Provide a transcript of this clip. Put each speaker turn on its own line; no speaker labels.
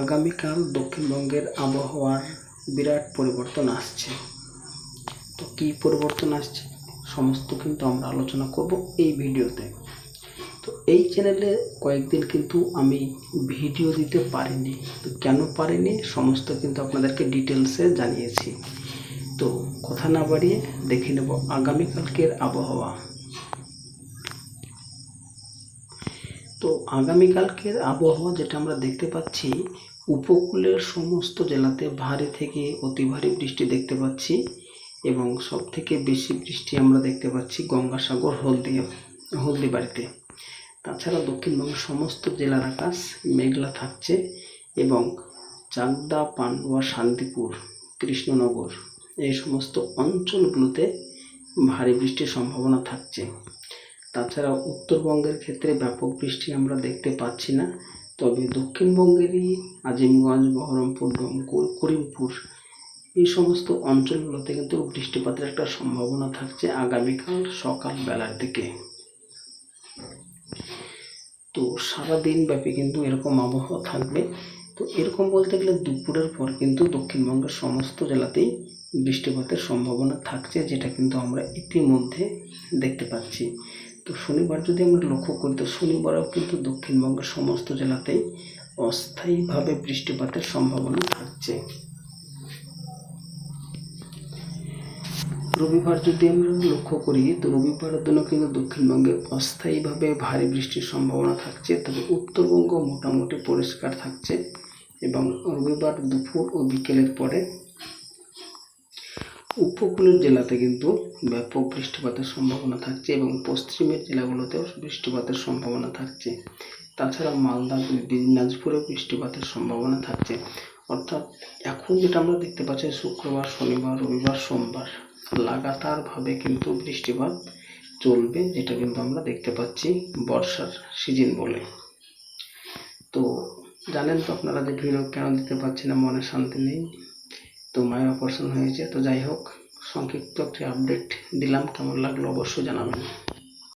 আগামীকাল দক্ষিণবঙ্গের আবহাওয়ার বিরাট পরিবর্তন আসছে। তো কী পরিবর্তন আসছে? সমস্ত কিন্তু আমরা আলোচনা করব এই ভিডিওতে। তো এই চ্যানেলে কয়েকদিন কিন্তু আমি ভিডিও দিতে পারিনি। তো কেন পারিনি? সমস্ত কিন্তু আপনাদেরকে ডিটেলসে জানিয়েছি। তো কথা না বাড়িয়ে দেখে নেব আগামীকালকের আবহাওয়া। তো আগামীকালকের আবহাওয়া যেটা আমরা দেখতে পাচ্ছি, উপকূলের সমস্ত জেলাতে ভারী থেকে অতি ভারী বৃষ্টি দেখতে পাচ্ছি এবং সব থেকে বেশি বৃষ্টি আমরা দেখতে পাচ্ছি গঙ্গাসাগর হলদিয়া হলদিবাড়িতে তাছাড়া দক্ষিণবঙ্গের সমস্ত জেলার আকাশ মেঘলা থাকছে এবং চাকদা, পান্ডুয়া, শান্তিপুর, কৃষ্ণনগর এই সমস্ত অঞ্চলগুলোতে ভারী বৃষ্টির সম্ভাবনা থাকছে। তাছাড়া উত্তরবঙ্গের ক্ষেত্রে ব্যাপক বৃষ্টি আমরা দেখতে পাচ্ছি না। তবে দক্ষিণবঙ্গেরই আজিমগঞ্জ, বহরমপুর ডোমকুর করিমপুর এই সমস্ত অঞ্চলগুলোতে কিন্তু বৃষ্টিপাতের একটা সম্ভাবনা থাকছে আগামীকাল সকাল বেলার দিকে। তো সারাদিন ব্যাপী কিন্তু এরকম আবহাওয়া থাকবে। তো এরকম বলতে গেলে দুপুরের পর কিন্তু দক্ষিণবঙ্গের সমস্ত জেলাতেই বৃষ্টিপাতের সম্ভাবনা থাকছে, যেটা কিন্তু আমরা ইতিমধ্যে দেখতে পাচ্ছি। তো শনিবার যদি আমরা লক্ষ্য করি, তো শনিবারেও কিন্তু দক্ষিণবঙ্গের সমস্ত জেলাতেই অস্থায়ীভাবে বৃষ্টিপাতের সম্ভাবনা থাকছে। রবিবার যদি আমরা লক্ষ্য করি, তো রবিবারের জন্য কিন্তু দক্ষিণবঙ্গে অস্থায়ীভাবে ভারী বৃষ্টির সম্ভাবনা থাকছে। তবে উত্তরবঙ্গ মোটামুটি পরিষ্কার থাকছে এবং রবিবার দুপুর ও বিকেলের পরে উপকূলের জেলাতে কিন্তু ব্যাপক বৃষ্টিপাতের সম্ভাবনা থাকছে এবং পশ্চিমের জেলাগুলোতেও বৃষ্টিপাতের সম্ভাবনা থাকছে। তাছাড়া মালদা, দিনাজপুরেও বৃষ্টিপাতের সম্ভাবনা থাকছে। অর্থাৎ এখন যেটা আমরা দেখতে পাচ্ছি, শুক্রবার, শনিবার, রবিবার, সোমবার লাগাতারভাবে কিন্তু বৃষ্টিপাত চলবে, যেটা কিন্তু আমরা দেখতে পাচ্ছি বর্ষার সিজন বলে। তো জানেন তো আপনারা যে ভিডিও কেন দিতে পারছি না, মনে শান্তি নেই। তো মায়ের অপারেশন হয়েছে। তো যাই হোক, সংক্ষিপ্ত একটি আপডেট দিলাম। কেমন লাগল অবশ্যই জানাবেন।